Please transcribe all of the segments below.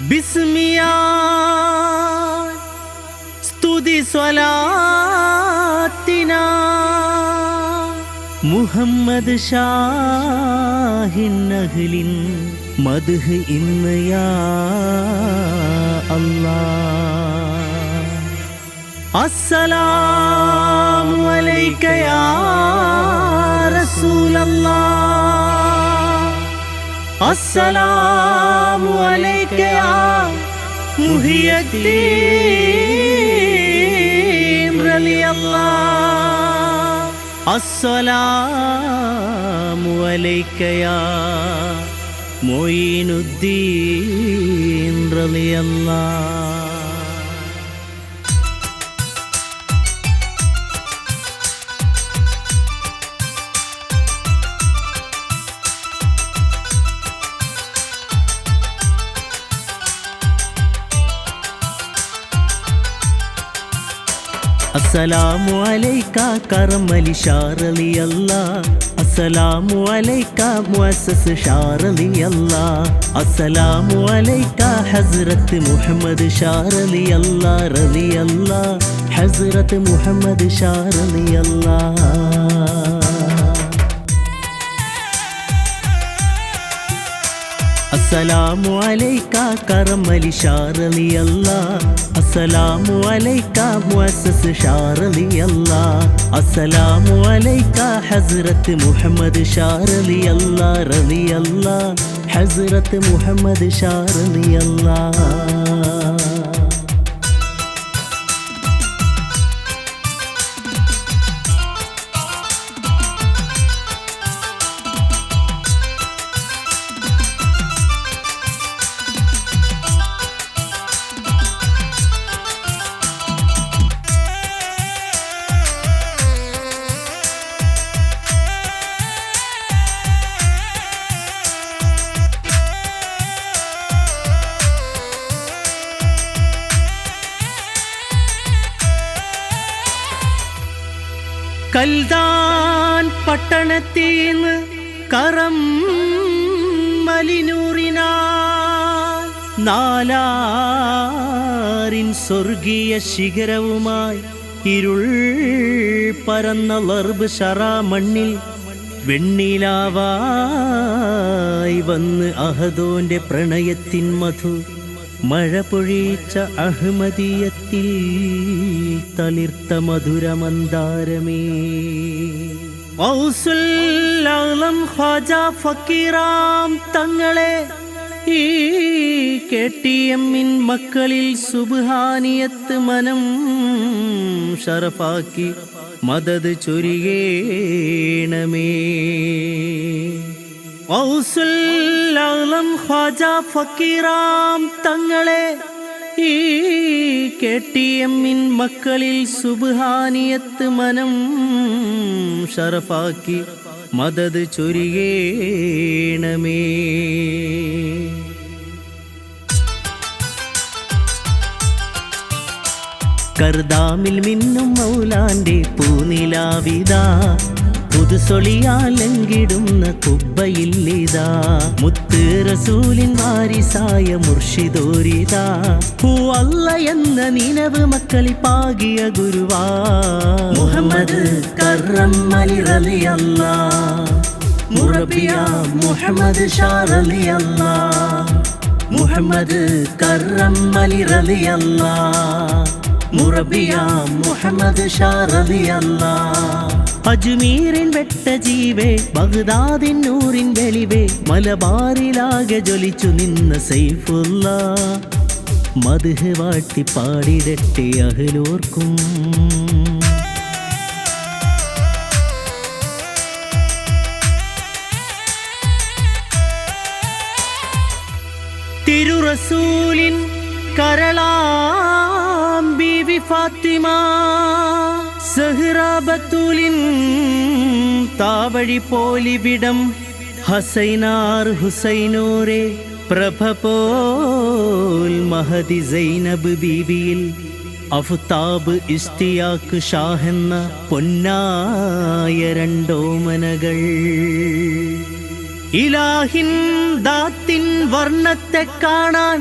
ബിസ്മിയാ സ്തുതി സ്വലാത്തിന. മുഹമ്മദ് ഷാഹിൻ അഹ്ലിൻ മദ്ഹ് ഇന്ന് യാ അല്ലാ അസ്സലാമു അലൈക യാ റസൂലല്ലാഹ്. അസ്സലാമു അലൈക യാ മുഹിയദ്ദീൻ റളിയല്ലാഹ് അസ്സലാമു അലൈക യാ മൊയ്നുദ്ദീൻ റളിയല്ലാഹ് അസ്സലാമു അലൈക്ക കർമലി ഷാറലി അല്ല. അസ്സലാമു അലൈക്ക മുഅസ്സസ് ഷാറലി അല്ല. അസ്സലാമു അലൈക്ക ഹസ്രത്ത് മുഹമ്മദ് ഷാറലി അല്ല റലി അല്ല. ഹസ്രത്ത് മുഹമ്മദ് ഷാറലി അല്ലാ. അസ്സലാമു അലൈക കർമലി ഷാറലി അല്ല. അസ്സലാമു അലൈക മുഅസ്സസ് ഷാറലി അല്ല. അസ്സലാമു അലൈക ഹസ്രത്ത് മുഹമ്മദ് ഷാറലി അല്ല റലി അല്ല. ഹസ്രത്ത് മുഹമ്മദ് ഷാറലി അല്ലാ. കൽദാൻ പട്ടണത്തീന്ന് കറം മലിനൂറിനാൽ നാലാറിൻ സ്വർഗീയ ശിഖരവുമായി ഇരുൾ പരന്ന ലർബ് ഷറാ മണ്ണിൽ വെണ്ണിലാവായി വന്ന് അഹദോന്റെ പ്രണയത്തിൻ മധു മഴ പൊഴിച്ച അഹ്മദിയത്തിൽ തളിർത്ത ഖ്വാജ ഫക്കീറാം തങ്ങളെ ഈ മക്കളിൽ സുബാനിയത്ത് മനം ഷറഫാക്കി മദത് ചൊരിയേണമേ. ഔസുല്ലം ഖ്വാജ ഫക്കീറാം തങ്ങളെ ഈ കെ ടി എമ്മിൻ മക്കളിൽ സുബാനിയത്ത് മനം ഷറഫാക്കി മദത് ചൊരിയേണമേ. കർദാമിൽ മിന്നും മൗലാന്റെ പൂനിലാവിതാ. പുതുസൊളിയാലങ്കിടുന്ന കുബ്ബയില്ലിതാ? മുത്ത് റസൂലിൻ വാരിസായ മുർഷിദോരിതാ. ഹൂ അല്ല എന്ന നിനവ് മക്കളി പാകിയ ഗുരുവാ. മുഹമ്മദ് മുഹമ്മദ് മുഹമ്മദ് കറം അലി റളിയല്ല മുറബിയ മുഹമ്മദ് ഷാറളിയല്ല അജ്മീരിൻ വെട്ട ജീവേ ബഗ്ദാദിൻ നൂറിൻ വെളിവേ മലബാറിലാകെ ജ്വലിച്ചു നിന്ന സൈഫുള്ള മധുഹ് വാട്ടി പാടിടട്ടെ അഹലോർക്കും. തിരുറസൂലിൻ കരളാം ബീവി ഫാത്തിമ. സഹ്റാബത്തൂലിൻ താവഴി പോലിവിടം ഹസൈനാർ ഹുസൈനോരെ പ്രഭ മഹദി സൈനബ് ബീവിയിൽ അഫ്താബ് ഇസ്തിയാക്ക് ഷാഹെന്ന പൊന്നായ രണ്ടോമനകൾ. ഇലാഹിൻ ദാത്തിൻ വർണത്തെ കാണാൻ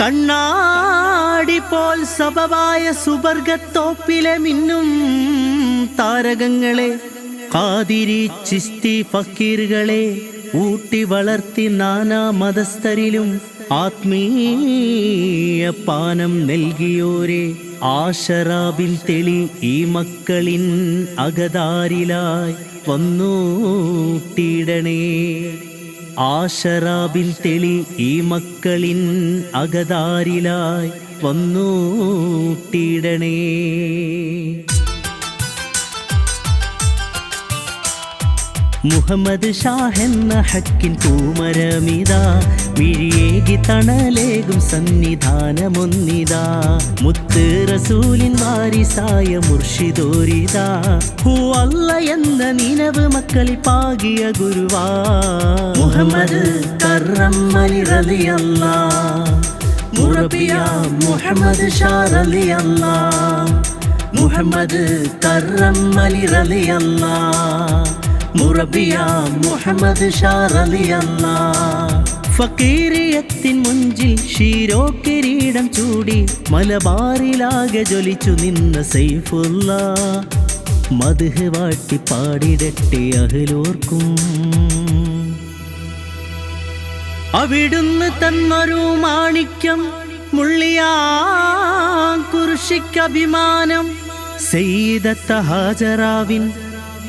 കണ്ണാടി പോൽ സബവായ സുബർഗത്തോപ്പിലെ മിന്നും താരകങ്ങളെ കാതിരി ചിസ്തി ഫക്കീറുകളെ ഊട്ടി വളർത്തി നാനാ മതസ്ഥരിലും ആത്മീയ പാനം നൽകിയോരെ. ആശറാബിൽ തെളി ഈ മക്കളിൻ അകതാരിലായി വന്നൂട്ടിയിടണേ ആശറാബിൽ തെളി ഈ മക്കളിൻ അകതാരിലായി വന്നൂട്ടിയിടണേ മുഹമ്മദ് ഷാ എന്ന ഹക്കിൻ പൂമരമിതാ മിഴിയേകി തണലേകും സന്നിധാനമൊന്നിതാ. മുത്ത് റസൂലിൻ വാരിസായ മുർഷിദോരിതാ. ഹൂ അല്ല എന്ന നിനവ് മക്കളിൽ പാകിയ ഗുരുവാ. മുഹമ്മദ് മുഹമ്മദ് റളിയല്ലാ മുറബിയ മുഹമ്മദ് കറമ്മലി റളിയല്ലാ മുറബിയ മുഹമ്മദ് ഷാറലിയല്ല മുഞ്ചിൽ ഷീരോ കിരീടം ചൂടി മലബാറിലാകെ ജ്വലിച്ചു നിന്ന സൈഫുള്ള മധുഹ് വാട്ടി പാടിടട്ടെ അഹലോർക്കും. അവിടുന്ന് തന്നൊരു മാണിക്യം മുള്ളിയാ കുർഷിക്കഭിമാനം. സെയ്തത്ത ഹാജറാവിൻ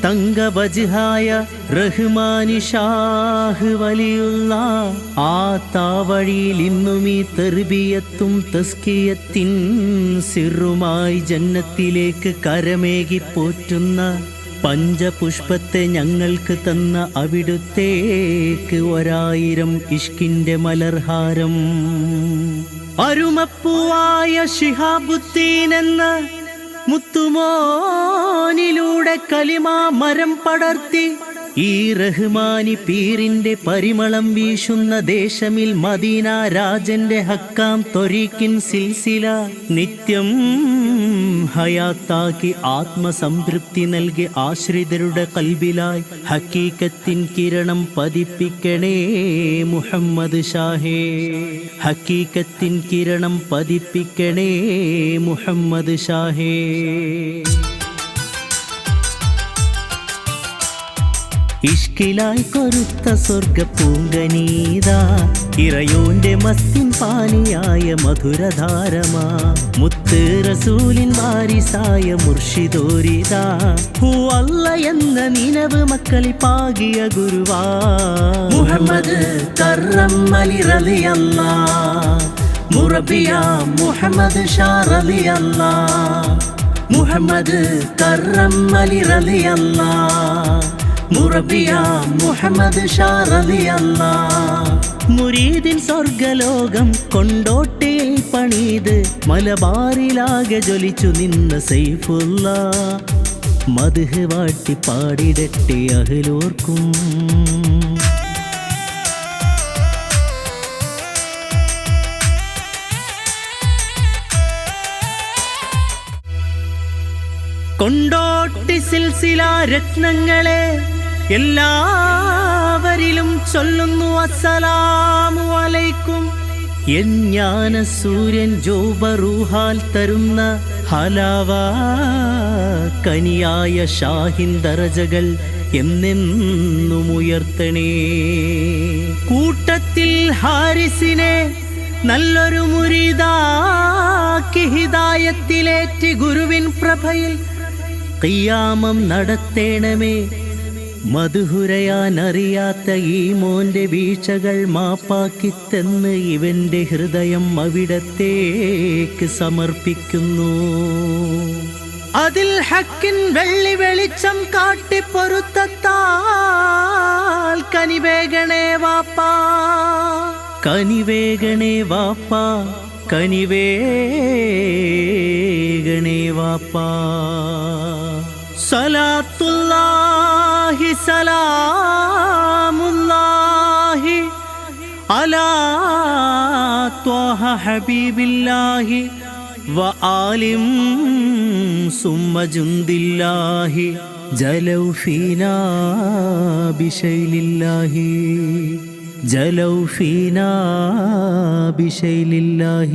തങ്കബജ്ഹായ റഹ്മാനി ഷാഹ് വലിയുള്ള ആ താവഴിയിൽ ഇന്നും ഈ തെർബിയത്തും തസ്കിയത്തിൻ സിറുമായി ജന്നത്തിലേക്ക് കരമേകി പോറ്റുന്ന പഞ്ചപുഷ്പത്തെ ഞങ്ങൾക്ക് തന്ന അവിടുത്തേക്ക് ഒരായിരം ഇഷ്കിന്റെ മലർഹാരം. അരുമപ്പൂവായ ഷിഹാബുദ്ദീൻ എന്ന മുത്തുമോനിലൂടെ കലിമാ മരം പടർത്തി ഈ റഹ്മാനി പീരിന്റെ പരിമളം വീശുന്ന ദേശമിൽ മദീന രാജന്റെ ഹക്കാം തൊരീക്കിൻ സിൽസില നിത്യം ഹയാത്താക്കി ആത്മസംതൃപ്തി നൽകി ആശ്രിതരുടെ കൽബിലായി ഹക്കീക്കത്തിൻ കിരണം പതിപ്പിക്കണേ മുഹമ്മദ് ഷാഹേ. ഹക്കീക്കത്തിൻ കിരണം പതിപ്പിക്കണേ മുഹമ്മദ് ഷാഹേ. ഇഷ്കിലായി കൊരുത്ത സ്വർഗ പൂങ്കനീത ഇറയോന്റെ മസ്തിൻ പാനിയായ മധുരധാരമാ. മുത്ത് റസൂലിൻ വാരിസായ മുർഷിദോരിത. ഹൂ അല്ല എന്ന നിലവ് മക്കളിൽ പാകിയ ഗുരുവാ. മുഹമ്മദ് കറമ്മലി റളിയല്ലാ മുറബിയ മുഹമ്മദ് ഷാ റളിയല്ലാ മുഹമ്മദ് കറമ്മലി റളിയല്ലാ മുറബിയ മുഹമ്മദ് സ്വർഗലോകം കൊണ്ടോട്ടിയിൽ പണിത് മലബാറിലാകെ ജ്വലിച്ചു നിന്ന സൈഫുള്ള മധു വാട്ടി പാടിടട്ടെ അഹലോർക്കും. കൊണ്ടോട്ടി സിൽസില രത്നങ്ങളെ എല്ലാവരിലും ചൊല്ലുന്നു അസ്സലാമു അലൈക്കും. എൻ ജ്ഞാന സൂര്യൻ ജോബറൂഹാൽ തരുന്ന ഹലാവ കനിയായ ഷാഹിൻ ദറജകൾ എന്നെന്നും ഉയർത്തണേ. കൂട്ടത്തിൽ ഹാരിസിനെ നല്ലൊരു മുരിതാക്കി ഹിതായത്തിലേറ്റ് ഗുരുവിൻ പ്രഭയിൽ കയ്യാമം നടത്തേണമേ. മധുഹുരയാൻ അറിയാത്ത ഈ മോന്റെ വീഴ്ചകൾ മാപ്പാക്കിത്തെന്ന് ഇവന്റെ ഹൃദയം അവിടത്തേക്ക് സമർപ്പിക്കുന്നു. അതിൽ ഹക്കിൻ വെള്ളി വെളിച്ചം കാട്ടി പൊരുത്തത്താൽ കനിവേഗണേ വാപ്പാ. കനിവേഗണേ വാപ്പാ കനിവേഗണേ വാപ്പാ. الله سلام الله على طه حبيب الله وآل ثم جند الله جلوا فينا بشيل الله جلوا فينا بشيل الله